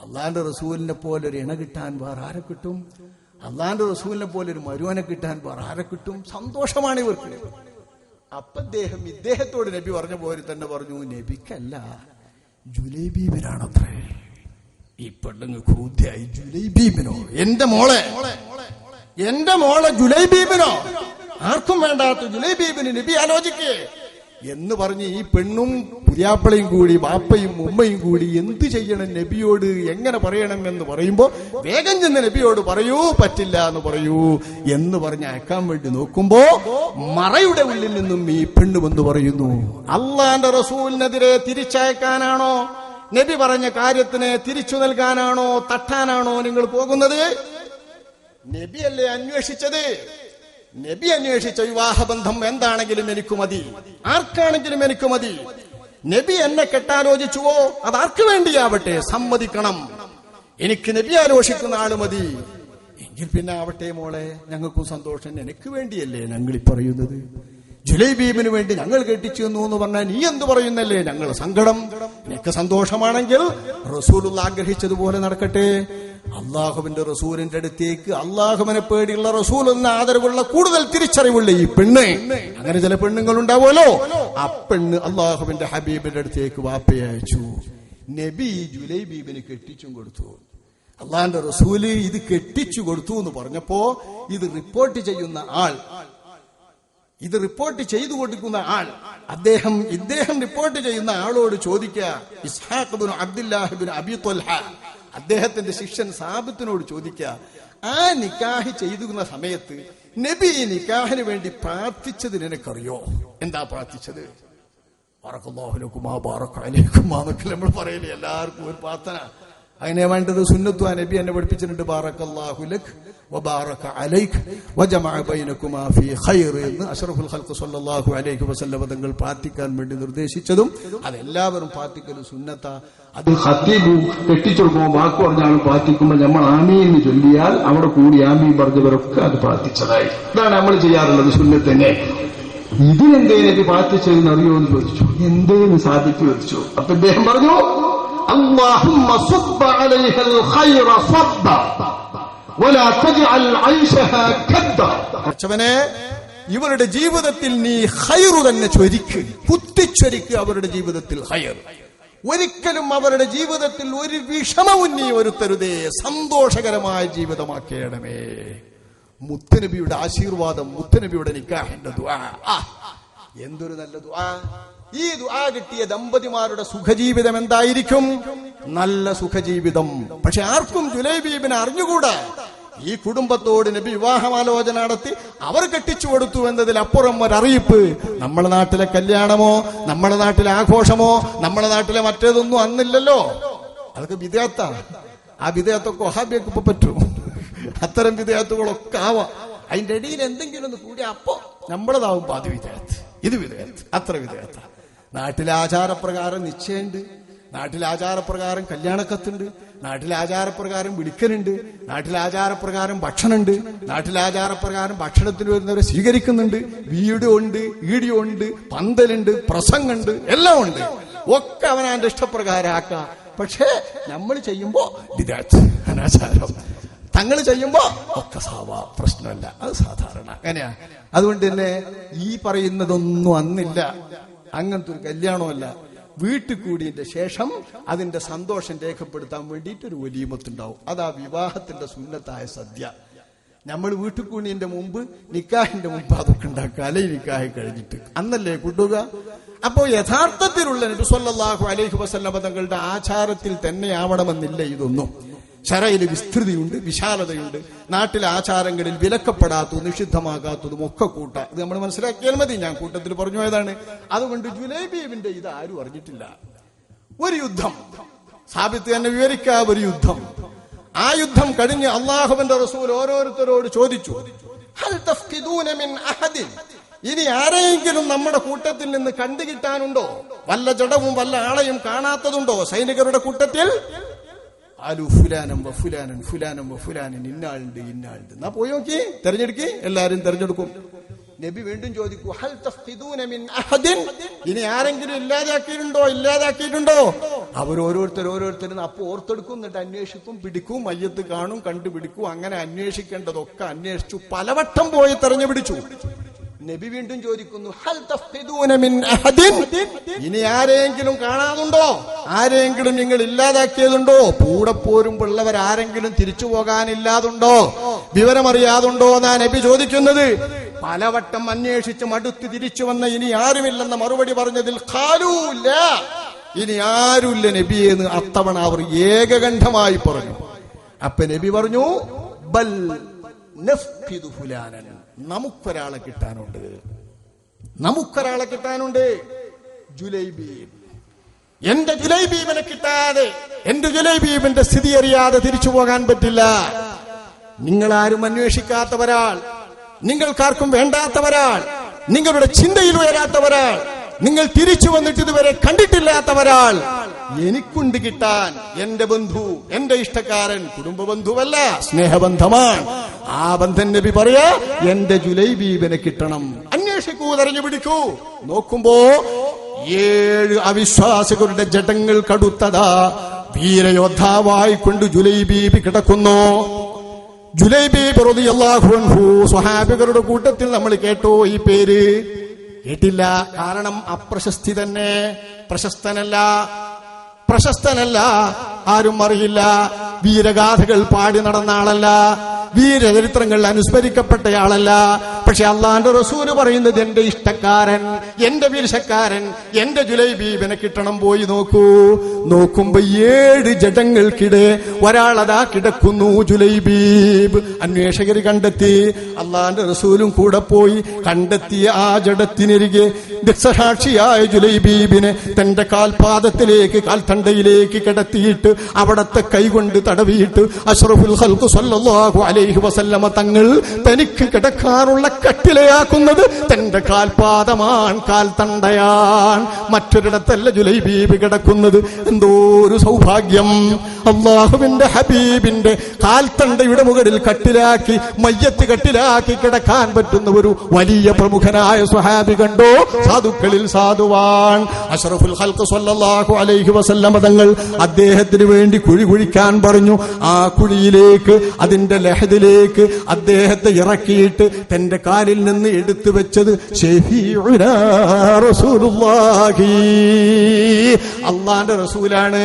അള്ളാന്റെ റസൂലിനെ പോലെ ഒരു ഇണ കിട്ടാൻ വേറെ ആരെ കിട്ടും? അള്ളാന്റെ റസൂലിനെ പോലെ ഒരു മരുവനെ കിട്ടാൻ വേറെ ആരെ കിട്ടും? സന്തോഷമാണ് ഇവർക്ക്. അപ്പൊ ഇദ്ദേഹം ഇദ്ദേഹത്തോട് നബി പറഞ്ഞ പോലെ തന്നെ പറഞ്ഞു നബിക്കല്ല ജുലൈബീബിനാണത്രേ ഈ പെണ്ണുങ്ങ് ക്രൂദ്ധായി ജുലൈബീബിനോ എന്റെ മോളെ എന്റെ മോളെ ജുലൈബീബിനോ ആർക്കും വേണ്ടാത്ത ജുലൈബീബിന് നബി ആലോചിക്കേ. എന്ന് പറഞ്ഞ് ഈ പെണ്ണും പുതിയാപ്പിളയും കൂടി ബാപ്പയും ഉമ്മയും കൂടി എന്ത് ചെയ്യണം നബിയോട് എങ്ങനെ പറയണം എന്ന് പറയുമ്പോ വേഗം ചെന്ന് നബിയോട് പറയൂ പറ്റില്ല എന്ന് പറയൂ എന്ന് പറഞ്ഞ് അയക്കാൻ വേണ്ടി നോക്കുമ്പോ മറയുടെ ഉള്ളിൽ നിന്നും ഈ പെണ്ണ് വന്ന് പറയുന്നു? അള്ളാന്റെ റസൂലിനെതിരെ തിരിച്ചയക്കാനാണോ? നബി പറഞ്ഞ കാര്യത്തിന് തിരിച്ചു നൽകാനാണോ? തട്ടാനാണോ നിങ്ങൾ പോകുന്നത്? നബിയല്ലേ അന്വേഷിച്ചത്? നബി അന്വേഷിച്ച വിവാഹബന്ധം എന്താണെങ്കിലും എനിക്ക് മതി. ആർക്കാണെങ്കിലും എനിക്ക് മതി. നബി എന്നെ കെട്ടാലോചിച്ചുവോ അത് ആർക്ക് വേണ്ടിയാവട്ടെ? സമ്മതിക്കണം. എനിക്ക് നബി ആലോചിക്കുന്ന ആൾ മതി. എങ്കിൽ പിന്നെ ആവട്ടെ മോളെ ഞങ്ങൾക്കും സന്തോഷം. എനിക്ക് വേണ്ടിയല്ലേ ഞങ്ങൾ ഈ പറയുന്നത്? ജുലൈബീബിന് വേണ്ടി ഞങ്ങൾ കെട്ടിച്ചു എന്ന് പറഞ്ഞാൽ നീ എന്ത് പറയുന്നല്ലേ? ഞങ്ങൾ സങ്കടം. നിനക്ക് സന്തോഷമാണെങ്കിൽ റസൂലുള്ള ആഗ്രഹിച്ചതുപോലെ നടക്കട്ടെ. അള്ളാഹുവിന്റെ റസൂലിന്റെ അടുത്തേക്ക് അള്ളാഹുവിനെ പേടിയുള്ള റസൂൽ എന്ന ആദരവുള്ള കൂടുതൽ തിരിച്ചറിവുള്ള ഈ പെണ്ണ്. അങ്ങനെ ചില പെണ്ണുങ്ങൾ ഉണ്ടാവുമല്ലോ ആ പെണ്ണ് അള്ളാഹുവിന്റെ ഹബീബിന്റെ അടുത്തേക്ക് വാപ്പയെ അയച്ചു. നബി ജുലൈബീബിന് കെട്ടിച്ചും കൊടുത്തു. അള്ളാന്റെ റസൂൽ ഇത് കെട്ടിച്ചു കൊടുത്തു എന്ന് പറഞ്ഞപ്പോ ഇത് റിപ്പോർട്ട് ചെയ്യുന്ന ആൾ ഇത് റിപ്പോർട്ട് ചെയ്തു കൊടുക്കുന്ന ആൾ അദ്ദേഹം ഇദ്ദേഹം റിപ്പോർട്ട് ചെയ്യുന്ന ആളോട് ചോദിക്കുക ഇസ്ഹാഖ് അബ്ദുല്ലാഹിബിൻ അബി തൊൽഹ അദ്ദേഹത്തിന്റെ ശിഷ്യൻ സാബിത്തിനോട് ചോദിക്കുക ആ നിക്കാഹി ചെയ്തുന്ന സമയത്ത് നബി ഈ നിക്കാഹിന് വേണ്ടി പ്രാർത്ഥിച്ചത് നിനക്കറിയോ? എന്താ പ്രാർത്ഥിച്ചത്? നമ്മൾ പറയലേ എല്ലാവർക്കും ഒരു പ്രാർത്ഥന. അതിനെ വേണ്ടത് സുന്നത്തു നബി എന്നെ പഠിപ്പിച്ചിട്ടുണ്ട്. വജമഅ ബൈനകുമാ ഫീ അഷ്റഫുൽ സല്ലല്ലാഹു അലൈഹി തങ്ങൾ പ്രാർത്ഥിക്കാൻ വേണ്ടി നിർദ്ദേശിച്ചതും അതെല്ലാവരും പ്രാർത്ഥിക്കലും സുന്നത്ത. അത് ഹത്തീബ് കെട്ടിച്ചെടുക്കുമ്പോൾ വാക്ക് പറഞ്ഞ ആൾ പ്രാർത്ഥിക്കുമ്പോൾ നമ്മൾ ആമീൻ എന്ന് ചൊല്ലിയാൽ അവിടെ കൂടി ആമീൻ പറഞ്ഞവരൊക്കെ അത് പ്രാർത്ഥിച്ചതായി. ഇതാണ് നമ്മൾ ചെയ്യാറുള്ളത് സുന്നത്തന്നെ ഇതിനെന്തേ നബി പ്രാർത്ഥിച്ചതെന്ന് അറിയോ എന്ന് ചോദിച്ചു. എന്തേന്ന് സാധിച്ചു ചോദിച്ചു. അപ്പൊ ഇദ്ദേഹം പറഞ്ഞു اللهم صب عليها الخير صبا ولا تجعل عيشها كدا അച്ചവനെ ഇവരുടെ ജീവിതത്തിൽ നീ ഹൈറു തന്നെ ചൊരിക്ക് കുത്തിച്ചൊരിക്ക് അവരുടെ ജീവിതത്തിൽ ഹയർ ഒരിക്കലും അവരുടെ ജീവിതത്തിൽ ഒരു വിഷമവും നീ വരുത്തരുതേ സന്തോഷകരമായ ജീവിതമാക്കേണമേ മുത്തനബിയുടെ ആശീർവാദം മുത്തനബിയുടെ നിക്കാഹിന്റെ ദുആ ആ, എന്തൊരു നല്ല ദുആ ഈ ദുആ കിട്ടിയ ദമ്പതിമാരുടെ സുഖജീവിതം എന്തായിരിക്കും? നല്ല സുഖജീവിതം. പക്ഷെ ആർക്കും ജുലൈബീബിനെ അറിഞ്ഞുകൂടാ? ഈ കുടുംബത്തോട് നബി വിവാഹമാലോചന നടത്തി അവർ കെട്ടിച്ചു കൊടുത്തു എന്നതിൽ അപ്പുറം ഒരറിയിപ്പ്. നമ്മുടെ നാട്ടിലെ കല്യാണമോ നമ്മുടെ നാട്ടിലെ ആഘോഷമോ നമ്മുടെ നാട്ടിലെ മറ്റേതൊന്നും അന്നില്ലല്ലോ. അതൊക്കെ വിദേഹത്ത. ആ വിദേഹത്തൊക്കെ ഒഹാബിയൊക്കെ ഇപ്പൊ പറ്റൂ. അത്തരം വിദേഹത്തുകളൊക്കെ ആവാം. അതിന്റെ ഇടയിൽ എന്തെങ്കിലും ഒന്ന് കൂടി അപ്പോ നമ്മളതാവും അത് വിദേഹത്ത്. ഇത് വിദേഹത്ത്. അത്ര വിദേത്ത നാട്ടിലെ ആചാരപ്രകാരം നിശ്ചയുണ്ട്. നാട്ടിലെ ആചാരപ്രകാരം കല്യാണക്കത്തുണ്ട്. നാട്ടിലെ ആചാരപ്രകാരം വിളിക്കലുണ്ട്. നാട്ടിലെ ആചാരപ്രകാരം ഭക്ഷണമുണ്ട് നാട്ടിലെ ആചാരപ്രകാരം ഭക്ഷണത്തിന് വരുന്നവരെ സ്വീകരിക്കുന്നുണ്ട്. വീട് ഉണ്ട് വീഡിയോ ഉണ്ട് പന്തലുണ്ട് പ്രസംഗമുണ്ട് എല്ലാം ഉണ്ട്. ഒക്കെ അവനാന്റെ ഇഷ്ടപ്രകാരം ആക്ക പക്ഷേ നമ്മൾ ചെയ്യുമ്പോ അനാചാരം. തങ്ങൾ ചെയ്യുമ്പോ ഒക്കെ സാവാ പ്രശ്നമല്ല. അത് സാധാരണ. അങ്ങനെയാ. അതുകൊണ്ട് തന്നെ ഈ പറയുന്നതൊന്നും അന്നില്ല. അങ്ങനത്തെ ഒരു കല്യാണമല്ല. വീട്ടിൽ കൂടിയതിന്റെ ശേഷം അതിന്റെ സന്തോഷം രേഖപ്പെടുത്താൻ വേണ്ടിയിട്ട് ഒരു വലിയമത്തുണ്ടാവും. അതാ വിവാഹത്തിന്റെ സുന്നത്തായ സദ്യ. നമ്മൾ വീട്ടിൽ കൂടിയതിന്റെ മുമ്പ് നിക്കാഹിന്റെ മുമ്പ് അതൊക്കെ ഉണ്ടാക്കുക. അല്ലെ നിക്കാഹി കഴിഞ്ഞിട്ട്. അന്നല്ലേ കൂട്ടുക? അപ്പോ യഥാർത്ഥത്തിലുള്ള നബിസ്വല്ലാഹു അലൈഹി വസല്ലമ തങ്ങളുടെ ആചാരത്തിൽ തന്നെ ആവണമെന്നില്ല ഇതൊന്നും. ശരയിൽ വിസ്തൃതിയുണ്ട് വിശാലതയുണ്ട്. നാട്ടിലെ ആചാരങ്ങളിൽ വിലക്കപ്പെടാത്തതും നിഷിദ്ധമാകാത്തതും ഒക്കെ കൂട്ട. ഇത് നമ്മൾ മനസ്സിലാക്കിയാൽ മതി. ഞാൻ കൂട്ടത്തിൽ പറഞ്ഞു പോയതാണ്. അതുകൊണ്ട് ജുലൈബീബിന്റെ ഇത് ആരും അറിഞ്ഞിട്ടില്ല. ഒരു യുദ്ധം. സാബിത്ത് തന്നെ വിവരിക്കാ ഒരു യുദ്ധം. ആ യുദ്ധം കഴിഞ്ഞ് അള്ളാഹുബന്റെ റസൂൽ ഓരോരുത്തരോട് ചോദിച്ചു? ഇനി ആരെയെങ്കിലും നമ്മുടെ കൂട്ടത്തിൽ നിന്ന് കണ്ടുകിട്ടാനുണ്ടോ? വല്ല ജഡവും വല്ല ആളെയും കാണാത്തതുണ്ടോ? സൈനികരുടെ കൂട്ടത്തിൽ? ആലു ഫുലാനം വ ഫുലാനൻ ഫുലാനം വ ഫുലാനൻ ഇന്നാളുണ്ട് ഇന്നാളുണ്ട്. എന്നാ പോയി നോക്കി. തെരഞ്ഞെടുക്കി. എല്ലാരും തെരഞ്ഞെടുക്കും. നബി വീണ്ടും ചോദിക്കൂ ഹൽ മിൻ അഹദിൻ? ഇനി ആരെങ്കിലും ഇല്ലാതാക്കിയിട്ടുണ്ടോ? ഇല്ലാതാക്കിയിട്ടുണ്ടോ? അവർ ഓരോരുത്തർ ഓരോരുത്തരും അപ്പൊ ഓർത്തെടുക്കും എന്നിട്ട് അന്വേഷിക്കും പിടിക്കും മയ്യത്ത് കാണും കണ്ടുപിടിക്കും അങ്ങനെ അന്വേഷിക്കേണ്ടതൊക്കെ അന്വേഷിച്ചു പലവട്ടം പോയി തെരഞ്ഞു പിടിച്ചു നബി വീണ്ടും ചോദിക്കുന്നു ഇനി ആരെയെങ്കിലും കാണാതുണ്ടോ ആരെങ്കിലും നിങ്ങൾ ഇല്ലാതാക്കിയതുണ്ടോ? കൂടെ പോരുമ്പുള്ളവർ ആരെങ്കിലും തിരിച്ചു പോകാനില്ലാതുണ്ടോ? വിവരമറിയാതുണ്ടോ എന്നാ നബി ചോദിക്കുന്നത്. പലവട്ടം അന്വേഷിച്ച് മടുത്ത് തിരിച്ചു വന്ന ഇനി ആരുമില്ലെന്ന മറുപടി പറഞ്ഞതിൽ കാലൂല്ല ഇനി ആരുമില്ല നബിയെന്ന് അത്തവണ അവർ ഏകകണ്ഠമായി പറഞ്ഞു. അപ്പൊ നബി പറഞ്ഞു ബൽ നമുക്കൊരാളെ കിട്ടാനുണ്ട്. നമുക്കൊരാളെ കിട്ടാനുണ്ട്. ജുലൈബീൻ. എന്റെ ജുലൈബീബിനെ കിട്ടാതെ എന്റെ ജുലൈബീബിന്റെ സ്ഥിതി അറിയാതെ തിരിച്ചു പോകാൻ പറ്റില്ല. നിങ്ങൾ ആരും അന്വേഷിക്കാത്തവരാൾ. നിങ്ങൾക്കാർക്കും വേണ്ടാത്തവരാൾ. നിങ്ങളുടെ ചിന്തയിൽ ഉയരാത്തവരാൾ. നിങ്ങൾ തിരിച്ചു വന്നിട്ട് ഇതുവരെ കണ്ടിട്ടില്ലാത്തവരാൾ എനിക്കുണ്ട് കിട്ടാൻ എന്റെ ബന്ധു എന്റെ ഇഷ്ടക്കാരൻ കുടുംബ ബന്ധുവല്ല സ്നേഹബന്ധമാണ്. ആ ബന്ധൻ നബി പറയാ എന്റെ ജുലൈബീബിനെ കിട്ടണം. അന്വേഷിക്കൂ തെരഞ്ഞു പിടിക്കൂ. നോക്കുമ്പോ ഏഴ് അവിശ്വാസികളുടെ ജഡങ്ങൾ കടുത്തതാ. വീരയോദ്ധാവായി കൊണ്ട് ജുലൈബീബി കിടക്കുന്നു. ജുലൈബീബ് റളിയല്ലാഹു അൻഹു സ്വഹാബികളുടെ കൂട്ടത്തിൽ നമ്മൾ കേട്ടോ ഈ പേര്. കേട്ടില്ല. കാരണം അപ്രശസ്തി തന്നെ. പ്രശസ്തനല്ല. പ്രശസ്തനല്ല. ആരും അറിയില്ല. വീരഗാഥകൾ പാടി നടന്ന ആളല്ല. വീരചരിത്രങ്ങൾ അനുസ്മരിക്കപ്പെട്ടയാളല്ല. പക്ഷെ അള്ളാന്റെ റസൂൽ പറയുന്നത് എന്റെ ഇഷ്ടക്കാരൻ എന്റെ വീരശക്കാരൻ എന്റെ ജുലൈബീബിനെ കിട്ടണം പോയി നോക്കൂ. നോക്കുമ്പോ ഏഴ് ജഡങ്ങൾക്കിടെ ഒരാളതാ കിടക്കുന്നു ജുലൈബീബ്. അന്വേഷകർ കണ്ടെത്തി. അള്ളാന്റെ റസൂലും കൂടെ പോയി കണ്ടെത്തിയ ആ ജഡത്തിനരികെ ദക്ഷസാക്ഷിയായ ജുലൈബീബിനെ തന്റെ കാൽപാദത്തിലേക്ക് കാൽത്തണ്ടയിലേക്ക് കിടത്തിയിട്ട് അവിടത്തെ കൈകൊണ്ട് തടവിയിട്ട് അഷ്റഫുൽ ഖൽഖ് സല്ലല്ലാഹു വസല്ലമ തങ്ങൾ തനിക്ക് കിടക്കാനുള്ള കട്ടിലയാക്കുന്നത് തന്റെ കാൽപാദമാൻ കാൽത്തണ്ടയാൻ മറ്റൊരിടത്തല്ല ജുലൈബീബ് കിടക്കുന്നത്. എന്തോ ഒരു സൗഭാഗ്യം. അള്ളാഹുവിന്റെ ഹബീബിന്റെ കാൽത്തണ്ടയുടെ മുകളിൽ കട്ടിലാക്കി മയ്യത്ത് കട്ടിലാക്കി കിടക്കാൻ പറ്റുന്ന ഒരു വലിയ പ്രമുഖനായ സുഹാബി കണ്ടോ? സാധുക്കളിൽ സാധുവാൻ അഷറഫുൽ ഹൽക്ക് സല്ലല്ലാഹു അലൈഹി വസല്ലമ തങ്ങൾ അദ്ദേഹത്തിന് വേണ്ടി കുഴി കുഴിക്കാൻ പറഞ്ഞു. ആ കുഴിയിലേക്ക് അതിന്റെ ലഹദിലേക്ക് അദ്ദേഹത്തെ ഇറക്കിയിട്ട് തന്റെ കാലിൽ നിന്ന് എടുത്തു വെച്ചത് അള്ളാന്റെ റസൂലാണ്.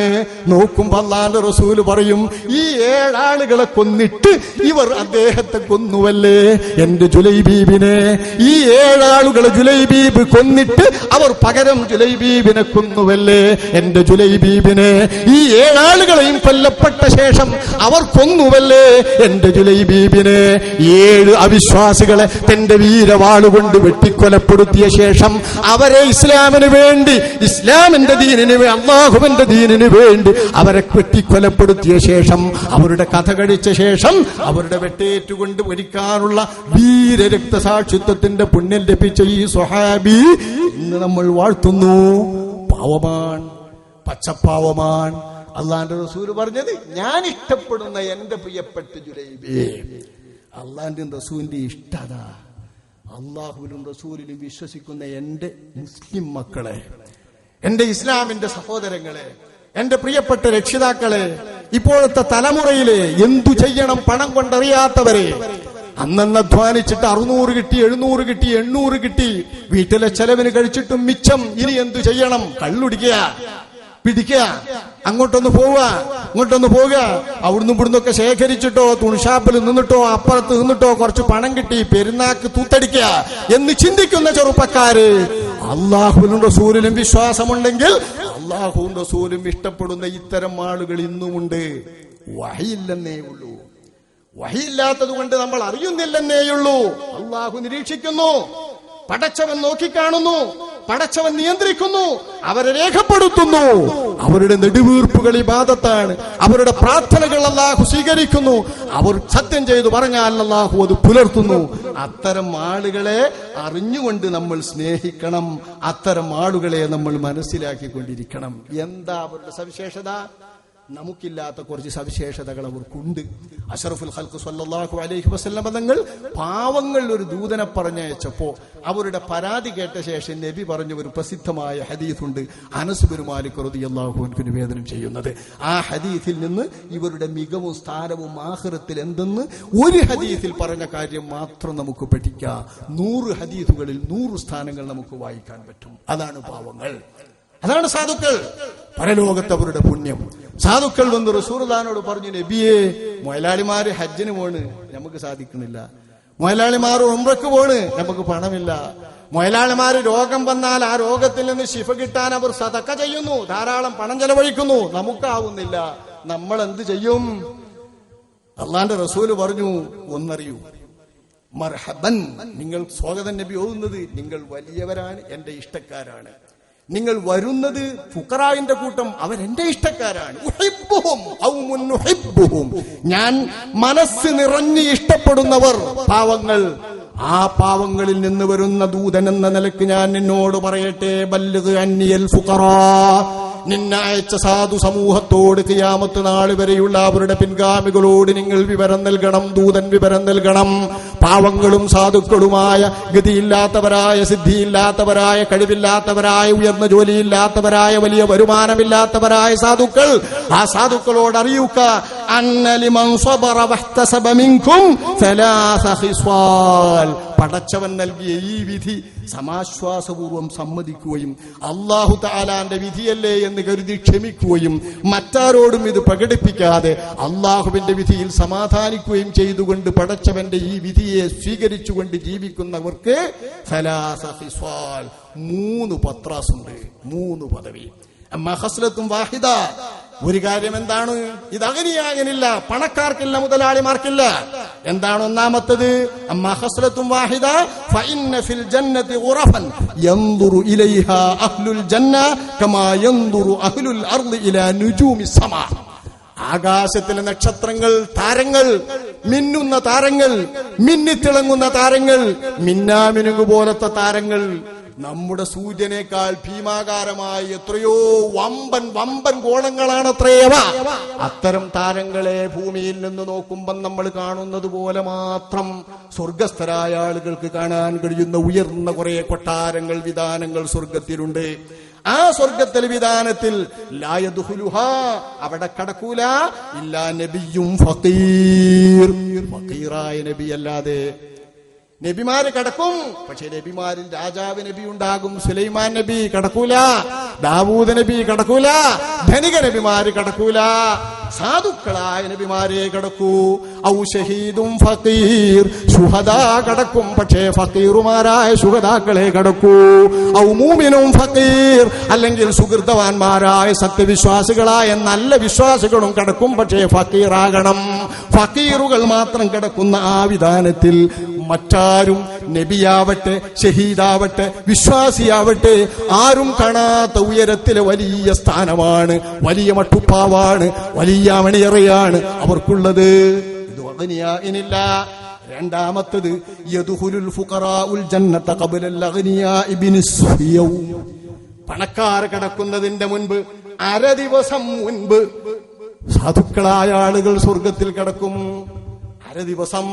നോക്കുമ്പോ അള്ളാന്റെ റസൂൽ പറയും ഈ ഏഴാളുകളെ കൊന്നിട്ട് ഇവർ അദ്ദേഹത്തെ കൊന്നുവല്ലേ? എന്റെ ജുലൈബീബിനെ ഈ ഏഴാളുകളെ ജുലൈബീബ് കൊന്നിട്ട് അവർ പകരം ജുലൈബീബിനെ കൊന്നുവല്ലേ? എന്റെ ജുലൈബീബിനെ ഈ ഏഴാളുകളെയും കൊല്ലപ്പെട്ട ശേഷം അവർ കൊന്നുവല്ലേ? എന്റെ ജുലൈബീബിനെ ഏഴ് അവിശ്വാസികളെ തന്റെ വീരവാളുകൊണ്ട് വെട്ടിക്കൊലപ്പെടുത്തിയ ശേഷം അവരെ ഇസ്ലാമിന് വേണ്ടി ഇസ്ലാമിന്റെ ദീനിന് അള്ളാഹുവിന്റെ ദീനിന് വേണ്ടി അവരെ വെട്ടിക്കൊലപ്പെടുത്തിയ ശേഷം അവരുടെ കഥ കഴിച്ച ശേഷം അവരുടെ വെട്ടേറ്റുകൊണ്ട് മരിക്കാനുള്ള വീരരക്തസാക്ഷിത്വത്തിന്റെ പുണ്യം ലഭിച്ച ഈ സ്വഹാബി ഇന്ന് നമ്മൾ വാഴ്ത്തുന്നു. പാവമാൻ പച്ചപ്പാവമാൻ അള്ളാന്റെ റസൂൽ പറഞ്ഞത് ഞാൻ ഇഷ്ടപ്പെടുന്ന എന്റെ പ്രിയപ്പെട്ട ജുലൈബേ അള്ളാന്റെ റസൂലിന്റെ ഇഷ്ടത അള്ളാഹുവിലും റസൂലിലും വിശ്വസിക്കുന്ന എന്റെ മുസ്ലിം മക്കളെ എന്റെ ഇസ്ലാമിന്റെ സഹോദരങ്ങളെ എന്റെ പ്രിയപ്പെട്ട രക്ഷിതാക്കളെ ഇപ്പോഴത്തെ തലമുറയിലെ എന്തു ചെയ്യണം പണം കൊണ്ടറിയാത്തവരെ അന്നന്ന് അധ്വാനിച്ചിട്ട് അറുന്നൂറ് കിട്ടി എഴുന്നൂറ് കിട്ടി എണ്ണൂറ് കിട്ടി വീട്ടിലെ ചെലവിന് കഴിച്ചിട്ടും മിച്ചം ഇനി എന്തു ചെയ്യണം? കള്ളുടിക്കുക. പിടിക്കുക. അങ്ങോട്ടൊന്ന് പോവുക. ഇങ്ങോട്ടൊന്ന് പോവുക. അവിടുന്ന് ഇവിടുന്ന് ഒക്കെ ശേഖരിച്ചിട്ടോ തുണിഷാപ്പിൽ നിന്നിട്ടോ അപ്പുറത്ത് നിന്നിട്ടോ കുറച്ച് പണം കിട്ടി പെരുന്നാക്ക് തൂത്തടിക്കുക എന്ന് ചിന്തിക്കുന്ന ചെറുപ്പക്കാര്. അള്ളാഹുവിനും റസൂലിനും വിശ്വാസമുണ്ടെങ്കിൽ അള്ളാഹുവും റസൂലും ഇഷ്ടപ്പെടുന്ന ഇത്തരം ആളുകൾ ഇന്നുമുണ്ട്. വഹയില്ലെന്നേ ഉള്ളൂ. വഹിയില്ലാത്തത് കൊണ്ട് നമ്മൾ അറിയുന്നില്ലെന്നേയുള്ളൂ. അള്ളാഹു നിരീക്ഷിക്കുന്നു. പടച്ചവൻ നോക്കിക്കാണുന്നു. പടച്ചവൻ നിയന്ത്രിക്കുന്നു അവരെ രേഖപ്പെടുത്തുന്നു. അവരുടെ നെടുവീർപ്പുകൾ ഇബാദത്താണ്. അവരുടെ പ്രാർത്ഥനകൾ അല്ലാഹു സ്വീകരിക്കുന്നു. അവർ സത്യം ചെയ്തു പറഞ്ഞാൽ അല്ലാഹു അത് പുലർത്തുന്നു. അത്തരം ആളുകളെ അറിഞ്ഞുകൊണ്ട് നമ്മൾ സ്നേഹിക്കണം. അത്തരം ആളുകളെ നമ്മൾ മനസ്സിലാക്കിക്കൊണ്ടിരിക്കണം. എന്താ അവരുടെ സവിശേഷത? നമുക്കില്ലാത്ത കുറച്ച് സവിശേഷതകൾ അവർക്കുണ്ട്. അഷറഫുൽ ഹൽക്ക് സല്ലാഹു അലൈഹി വസല്ലം തങ്ങൾ പാവങ്ങൾ ഒരു ദൂതനെ പറഞ്ഞയച്ചപ്പോ അവരുടെ പരാതി കേട്ട ശേഷം നബി പറഞ്ഞ ഒരു പ്രസിദ്ധമായ ഹദീസുണ്ട് അനസ് ബിൻ മാലിക് റളിയല്ലാഹു അൻഹു നിവേദനം ചെയ്യുന്നത്. ആ ഹദീസിൽ നിന്ന് ഇവരുടെ മികവും സ്ഥാനവും ആഖിറത്തിൽ എന്തെന്ന് ഒരു ഹദീസിൽ പറഞ്ഞ കാര്യം മാത്രം നമുക്ക് പഠിക്കാം. നൂറ് ഹദീസുകളിൽ നൂറ് സ്ഥാനങ്ങൾ നമുക്ക് വായിക്കാൻ പറ്റും. അതാണ് പാവങ്ങൾ. അതാണ് സാധുക്കൾ. പരലോകത്ത് അവരുടെ പുണ്യം. സാധുക്കൾ വന്ന് റസൂർദാനോട് പറഞ്ഞു നബിയെ മൊയലാളിമാര് ഹജ്ജിന് പോണ്. നമുക്ക് സാധിക്കുന്നില്ല. മൊയലാളിമാർ ഉംറക്ക് പോണ്. നമുക്ക് പണമില്ല. മുയലാളിമാര് രോഗം വന്നാൽ ആ രോഗത്തിൽ നിന്ന് ശിഫ കിട്ടാൻ അവർ സതക്ക ചെയ്യുന്നു. ധാരാളം പണം ചെലവഴിക്കുന്നു. നമുക്കാവുന്നില്ല. നമ്മൾ എന്ത് ചെയ്യും? അള്ളാന്റെ റസൂൽ പറഞ്ഞു ഒന്നറിയൂ. മർഹബൻ നിങ്ങൾ സ്വാഗതം നബി ഓതുന്നത് നിങ്ങൾ വലിയവരാണ്. എന്റെ ഇഷ്ടക്കാരാണ്. നിങ്ങൾ വരുന്നത് ഫുക്കറായിന്റെ കൂട്ടം അവരെന്റെ ഇഷ്ടക്കാരാണ്. ഞാൻ മനസ്സ് നിറഞ്ഞ് ഇഷ്ടപ്പെടുന്നവർ. പാവങ്ങൾ ആ പാവങ്ങളിൽ നിന്ന് വരുന്ന ദൂതൻ എന്ന നിലയ്ക്ക് ഞാൻ നിന്നോട് പറയട്ടെ ബല്ലുക അന്യൽ ഫുക്കറാ നിന്നെ അയച്ച സാധു സമൂഹത്തോട് കിയാമത്ത് നാൾ വരെയുള്ള അവരുടെ പിൻഗാമികളോട് നിങ്ങൾ വിവരം നൽകണം ദൂതൻ വിവരം നൽകണം. പാവങ്ങളും സാധുക്കളുമായ ഗതിയില്ലാത്തവരായ സിദ്ധിയില്ലാത്തവരായ കഴിവില്ലാത്തവരായ ഉയർന്ന ജോലിയില്ലാത്തവരായ വലിയ വരുമാനമില്ലാത്തവരായ സാധുക്കൾ ആ സാധുക്കളോട് അറിയുക പടച്ചവൻ നൽകിയ ഈ വിധി സമാശ്വാസപൂർവം സമ്മതിക്കുകയും അള്ളാഹു താലാന്റെ വിധിയല്ലേ എന്ന് കരുതി ക്ഷമിക്കുകയും മറ്റാരോടും ഇത് പ്രകടിപ്പിക്കാതെ അള്ളാഹുവിന്റെ വിധിയിൽ സമാധാനിക്കുകയും ചെയ്തുകൊണ്ട് പടച്ചവന്റെ ഈ വിധിയെ സ്വീകരിച്ചുകൊണ്ട് ജീവിക്കുന്നവർക്ക് മൂന്ന് പത്രാസുണ്ട്. മൂന്ന് പദവി. മഹസ്ലത്തും വാഹിദ. ഒരു കാര്യം എന്താണ്? ഇത് അങ്ങനെയാകനില്ല പണക്കാർക്കില്ല മുതലാളിമാർക്കില്ല. എന്താണ് ഒന്നാമത്തത്? വാഹിദ ഫഇന്ന ഫിൽ ജന്നതി ഉറഫൻ ഇലൈഹാ അഹ്ലുൽ അഹ്ലുൽ ഇലാ ആകാശത്തിലെ നക്ഷത്രങ്ങൾ താരങ്ങൾ മിന്നുന്ന താരങ്ങൾ മിന്നിത്തിളങ്ങുന്ന താരങ്ങൾ മിന്നാമിനുങ്ങു പോലത്തെ താരങ്ങൾ നമ്മുടെ സൂര്യനേക്കാൾ ഭീമാകാരമായി എത്രയോ വമ്പൻ വമ്പൻ ഗോളങ്ങളാണ് അത്രയവ അത്തരം താരങ്ങളെ ഭൂമിയിൽ നിന്ന് നോക്കുമ്പം നമ്മൾ കാണുന്നത് പോലെ മാത്രം സ്വർഗസ്ഥരായ ആളുകൾക്ക് കാണാൻ കഴിയുന്ന ഉയർന്ന കുറെ കൊട്ടാരങ്ങൾ വിധാനങ്ങൾ സ്വർഗത്തിലുണ്ട്. ആ സ്വർഗത്തിൽ വിധാനത്തിൽ അവിടെ കടക്കൂല. ഇല്ലാ നബിയും ഫക്കീർ. ഫക്കീറായ നബി അല്ലാതെ നബിമാര് കടക്കും. പക്ഷെ നബിമാരിൽ രാജാവ് നബി ഉണ്ടാകും സുലൈമാൻ നബി കടക്കൂല ദാവൂദ് നബി കടക്കൂല ധനിക നബിമാര് കടക്കൂല. സാധുക്കളായ നബിമാരെ കടക്കൂ. ഔ ഷഹീദും ഫക്കീർ സുഹദ കടക്കും. പക്ഷേ ഫക്കീറുമാരായ സുഹദാക്കളെ കടക്കൂ. ഔ മൂമിനും ഫക്കീർ അല്ലെങ്കിൽ സുഹൃതവാന്മാരായ സത്യവിശ്വാസികളായ നല്ല വിശ്വാസികളും കടക്കും. പക്ഷേ ഫക്കീറാകണം ഫക്കീറുകൾ മാത്രം കിടക്കുന്ന ആ വിധാനത്തിൽ മറ്റാരും നബിയാവട്ടെ ഷഹീദാവട്ടെ വിശ്വാസിയാവട്ടെ ആരും കാണാത്ത ഉയരത്തിലെ വലിയ സ്ഥാനമാണ് വലിയ മട്ടുപ്പാവാണ് വലിയ മണിയറയാണ് അവർക്കുള്ളത്. രണ്ടാമത്തത് ഫുഖറാഉൽ ജന്നത ഖബലൽ അഗ്നിയാഇ ബിനിസ്ഫിയൗ പണക്കാർ കിടക്കുന്നതിന്റെ മുൻപ് അര ദിവസം മുൻപ് സാധുക്കളായ ആളുകൾ സ്വർഗത്തിൽ കിടക്കും. അര ദിവസം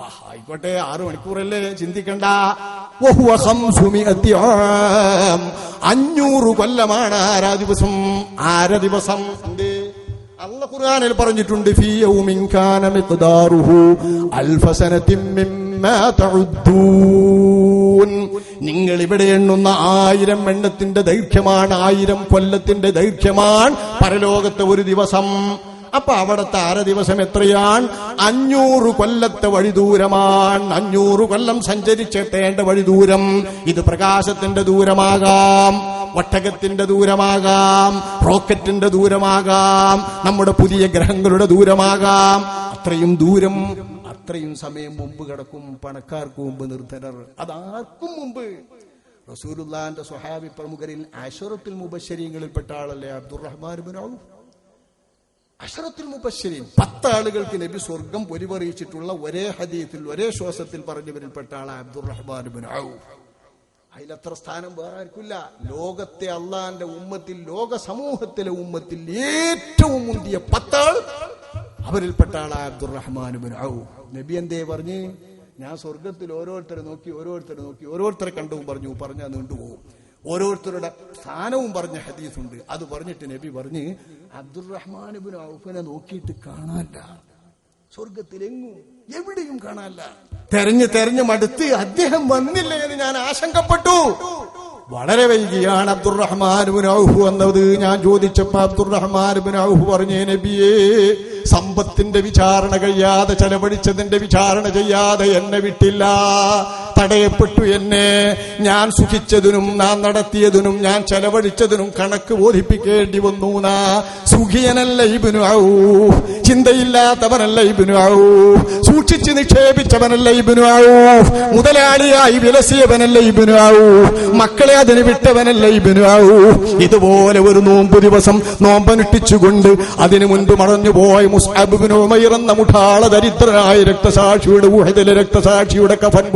ആയിക്കോട്ടെ ആറു മണിക്കൂറല്ലേ ചിന്തിക്കണ്ട. അഞ്ഞൂറ് കൊല്ലമാണ് ആരാ ദിവസം ആര ദിവസം? എന്തേ ഖുർആനിൽ പറഞ്ഞിട്ടുണ്ട് കാന അൽഫ മിമ്മാ തഉദ്ദൂൻ. നിങ്ങൾ ഇവിടെ എണ്ണുന്ന ആയിരം എണ്ണത്തിന്റെ ദൈർഘ്യമാണ് ആയിരം കൊല്ലത്തിന്റെ ദൈർഘ്യമാണ് പരലോകത്തെ ഒരു ദിവസം. അപ്പൊ അവിടുത്തെ അര ദിവസം എത്രയാണ് അഞ്ഞൂറ് കൊല്ലത്തെ വഴി ദൂരമാണ് അഞ്ഞൂറ് കൊല്ലം സഞ്ചരിച്ചെത്തേണ്ട വഴി ദൂരം ഇത് പ്രകാശത്തിന്റെ ദൂരമാകാം. ഒട്ടകത്തിന്റെ ദൂരമാകാം. റോക്കറ്റിന്റെ ദൂരമാകാം. നമ്മുടെ പുതിയ ഗ്രഹങ്ങളുടെ ദൂരമാകാം. അത്രയും ദൂരം അത്രയും സമയം മുമ്പ് കിടക്കും പണക്കാർക്ക് മുമ്പ് നിർധനർ. അതാർക്കും മുമ്പ്. റസൂലുല്ലാന്റെ സ്വഹാബി പ്രമുഖരിൽ അഷറത്തുൽ മുബശ്ശരീങ്ങളിൽപ്പെട്ട ആളല്ലേ അബ്ദുറഹ്മാൻ ബിൻ ഔഫ്. അഷറത്തുൽ മുബശ്ശരീൻ പത്ത് ആളുകൾക്ക് നബി സ്വർഗം പൊരിപറിയിച്ചിട്ടുള്ള ഒരേ ഹദീത്തിൽ ഒരേ ശ്വാസത്തിൽ പറഞ്ഞവരിൽപ്പെട്ട ആളെ അബ്ദുറഹ്മാൻ ബിൻ ഔഫ്. അതിലത്ര സ്ഥാനം വേറെ ആർക്കില്ല ലോകത്തെ അള്ളാന്റെ ഉമ്മത്തിൽ ലോക സമൂഹത്തിലെ ഉമ്മത്തിൽ ഏറ്റവും മുന്തിയ പത്താൾ അവരിൽപ്പെട്ട ആളായ അബ്ദുറഹ്മാൻ ബിൻ ഔഫ്. നബി എന്തേ പറഞ്ഞ്? ഞാൻ സ്വർഗത്തിൽ ഓരോരുത്തരെ നോക്കി ഓരോരുത്തരെ നോക്കി ഓരോരുത്തരെ കണ്ടു പറഞ്ഞു പറഞ്ഞാൽ നീണ്ടുപോകും. ഓരോരുത്തരുടെ സ്ഥാനവും പറഞ്ഞ ഹദീസുണ്ട്. അത് പറഞ്ഞിട്ട് നബി പറഞ്ഞ് അബ്ദുറഹ്മാൻ ഔഫിനെ നോക്കിയിട്ട് കാണാല്ല. സ്വർഗത്തിലെങ്ങും എവിടെയും കാണാനില്ല തെരഞ്ഞു തെരഞ്ഞു മടുത്ത് അദ്ദേഹം വന്നില്ല എന്ന് ഞാൻ ആശങ്കപ്പെട്ടു. വളരെ വൈകിയാണ് അബ്ദുറഹ്മാൻ ഔഹു എന്നത് ഞാൻ ചോദിച്ചപ്പോ അബ്ദുറഹ്മാൻ ഔഹു പറഞ്ഞേ നബിയേ സമ്പത്തിന്റെ വിചാരണ കഴിയാതെ ചെലവഴിച്ചതിന്റെ വിചാരണ ചെയ്യാതെ എന്നെ വിട്ടില്ല. തടയപ്പെട്ടു എന്നെ. ഞാൻ സുഖിച്ചതിനും നാം നടത്തിയതിനും ഞാൻ ചെലവഴിച്ചതിനും കണക്ക് ബോധിപ്പിക്കേണ്ടി വന്നു നാ സുഖിയനല്ല ഇബിനു ഔഫ്. ചിന്തയില്ലാത്തവനല്ല ഇബിനു ഔഫ്. സൂക്ഷിച്ച് നിക്ഷേപിച്ചവനല്ല ഇബിനു ഔഫ്. മുതലാളിയായി വിലസിയവനല്ല ഇബിനു ഔഫ്. മക്കളെ അതിന് വിട്ടവനല്ല ഇബിനു ഔഫ്. ഇതുപോലെ ഒരു നോമ്പ് ദിവസം നോമ്പനുഷ്ഠിച്ചുകൊണ്ട് അതിനു മുൻപ് മറഞ്ഞുപോയ മുസ്അബിനു എന്ന മുഠാള ദരിദ്രനായ രക്തസാക്ഷിയുടെ ഊഹദിലെ രക്തസാക്ഷിയുടെ കഫൻ